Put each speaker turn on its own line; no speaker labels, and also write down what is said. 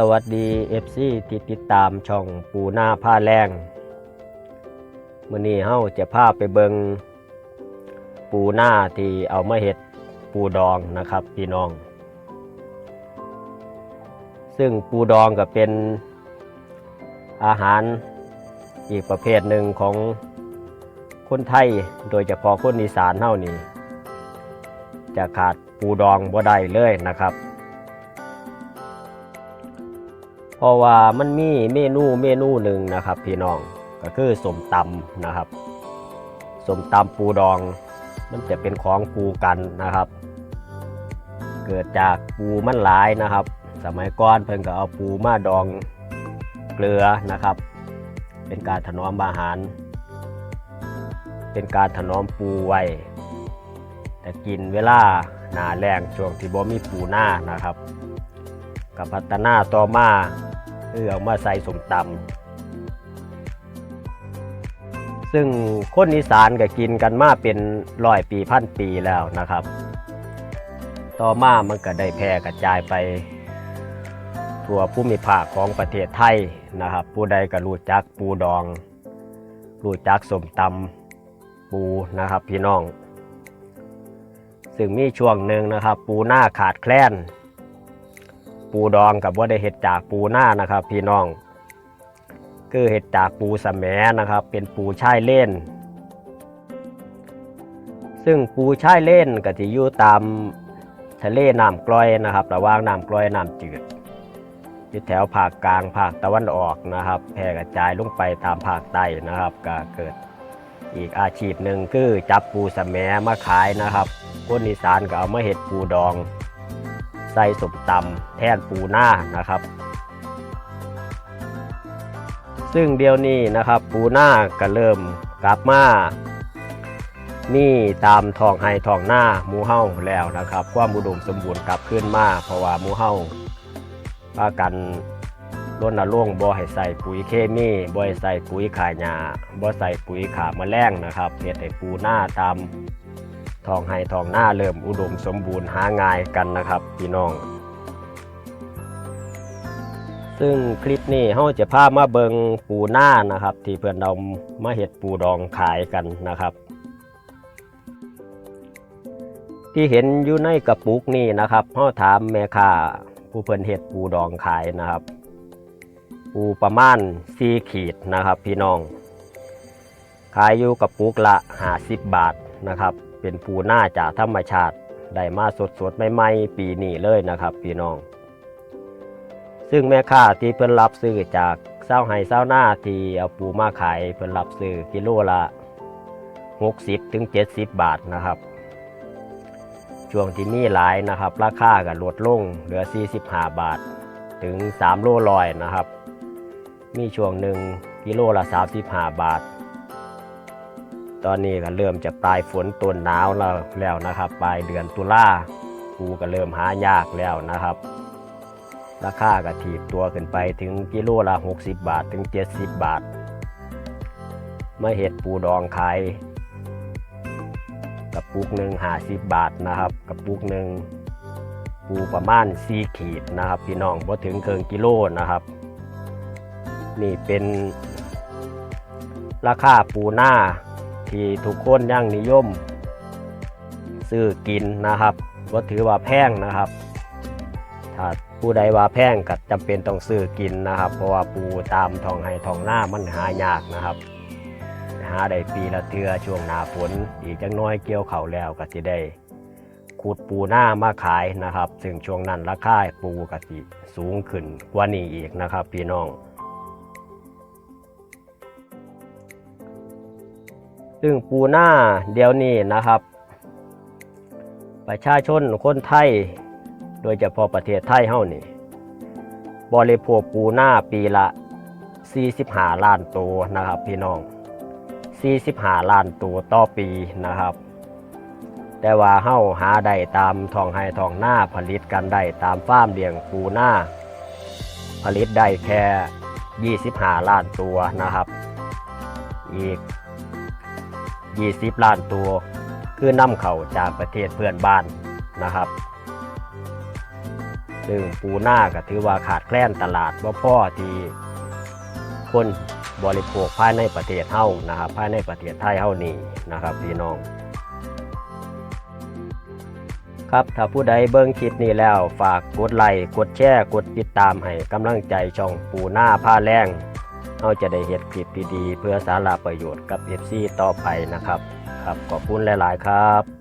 สวัสดี FC ที่ติดตามช่องปูหน้าผ้าแรงมื้อนี้เฮาจะพาไปเบิงปูหน้าที่เอามาเฮ็ดปูดองนะครับพี่น้อง ซึ่งปูดองก็เป็นอาหารอีกประเภทหนึ่งของคนไทยโดยเฉพาะคนอีสานเฮานี่จะขาดปูดองบ่ได้เลยนะครับ เพราะว่ามันมีเมนูเมนูหนึ่งนะครับ พี่น้องก็คือสมตำนะครับสมตำปูดอง มันจะเป็นของปูกันนะครับ เกิดจากปูมันหลายนะครับ สมัยก่อนเพิ่นก็เอาปูมาดองเกลือนะครับ เป็นการถนอมอาหาร เป็นการถนอมปูไว้แต่กินเวลาหนาแรงช่วงที่บ่มีปูหน้านะครับกับพัฒนาต่อมา เอามาใส่สมตำซึ่งคนอีสานก็กินกันมาเป็นร้อยปีพันปีแล้วนะครับ ต่อมามันก็ได้แพร่กระจายไป ทั่วภูมิภาคของประเทศไทยนะครับ ผู้ใดก็รู้จักปูดอง รู้จักสมตำปูนะครับพี่น้องซึ่งมีช่วงหนึ่งนะครับ ปูหน้าขาดแคลน ปูดองกับว่าได้เห็ดจากปูหน้านะครับ พี่น้อง คือเห็ดจากปูสแหมนะครับ เป็นปูชายเล่น ซึ่งปูชายเล่นก็จะอยู่ตามทะเลน้ำกร่อยนะครับ ระว่างน้ำกร่อยน้ำจืดอยู่แถวภาคกลางภาคตะวันออกนะครับ แพร่กระจายลงไปตามภาคใต้นะครับก็เกิดอีกอาชีพหนึ่งคือจับปูสแหมมาขายนะครับคนอีสานก็เอามาเห็ดปูดอง ใส่สมตำแทนปูหน้านะครับ ซึ่งเดี๋ยวนี้นะครับปูหน้าก็เริ่มกลับมามีตามทองไห้ท้องหน้ามูเฮ้าแล้วนะครับ ความอุดมสมบูรณ์กลับขึ้นมาเพราะว่ามูเฮ้าพากันรณรงค์บ่ให้ใส่ปุ๋ยเคมีบ่ให้ใส่ปุ๋ยขายหญ้าบ่ใส่ปุ๋ยขาแมลงนะครับเฮ็ดให้ปูหน้าตาม ทองไห้ทองหน้าเริ่มอุดมสมบูรณ์หาง่ายกันนะครับพี่น้อง ซึ่งคลิปนี้เฮาจะพามาเบิงปูหน้านะครับ ที่เพื่อนเรามาเห็ดปูดองขายกันนะครับ ที่เห็นอยู่ในกระปุกนี่นะครับเฮาถามแม่ค้าผู้เพิ่นเห็ดปูดองขายนะครับ ปูประมาณ4ขีดนะครับ พี่น้องขายอยู่กระปุกละ50บาท นะครับ เป็นปูหน้าจากธรรมชาติได้มาสดสดใหม่ๆปีนี้เลยนะครับพี่น้อง ซึ่งแม่ค้าที่เพิ่นรับซื้อจากเศร้าไห้เศร้าหน้าที่เอาปูมาขายเพิ่นรับซื้อกิโลละ 60ถึง70 บาทนะครับ ช่วงที่มีหลายนะครับ ราคาก็ลดลงเหลือ 45 บาท ถึง 3 โลลอยนะครับ มีช่วงหนึ่งกิโลละ 35 บาท ตอนนี้ก็เริ่มจะปลายฝนต้นหนาวแล้วแล้วนะครับ ปลายเดือนตุลาปูก็เริ่มหายากแล้วนะครับ ราคาก็ถีบตัวขึ้นไปถึงกิโลละ 60 บาทถึง 70 บาทมาเห็ดปูดองขายกระปุกหนึ่งหาสิบบาทนะครับกระปุกหนึ่งปูประมาณ4ขีดนะครับพี่น้องพอถึงเคิงกิโลนะครับ นี่เป็นราคาปูหน้า ที่ทุกคนยังนิยม ซื้อกินนะครับก็ถือว่าแพงนะครับ ถ้าผู้ใดว่าแพงก็จำเป็นต้องซื้อกินนะครับ เพราะว่าปูตามท้องไห้ท้องหน้ามันหายากนะครับ หาได้ปีละเทือช่วงหนาฝน อีกจังน้อยเกี่ยวเข่าแล้วก็จะได้ขุดปูหน้ามาขายนะครับ ซึ่งช่วงนั้นราคาปูก็สิสูงขึ้นกว่านี้อีกนะครับ พี่น้อง ซึ่งปูหน้าเดี๋ยวนี้นะครับ ประชาชนคนไทย โดยเฉพาะประเทศไทยเฮานี่บริโภคปูหน้าปีละ 45 ล้านตัวนะครับพี่น้อง 45 ล้านตัวต่อปีนะครับ แต่ว่าเฮาหาได้ตามทองไห้ท้องหน้าผลิตกันได้ตามฟาร์มเลี้ยงปูหน้า ผลิตได้แค่ 25 ล้านตัวนะครับ อีก 20 ล้านตัว คือนำเข้าจากประเทศเพื่อนบ้านนะครับ ซึ่งปูหน้าก็ถือว่าขาดแคลนตลาดว่าพ่อที่คนบริโภคภายในประเทศเฮานะครับภายในประเทศไทยเฮานี่นะครับพี่น้อง ครับถ้าผู้ใดเบิ่งคลิปนี้แล้วฝากกดไลค์กดแชร์กดติดตามให้กำลังใจช่องปูหน้าผ้าแรง เราจะได้เห็ดคลิปดีๆ เพื่อสาระประโยชน์กับเอฟซีต่อไปนะครับ ครับขอบคุณหลาย ๆ ครับ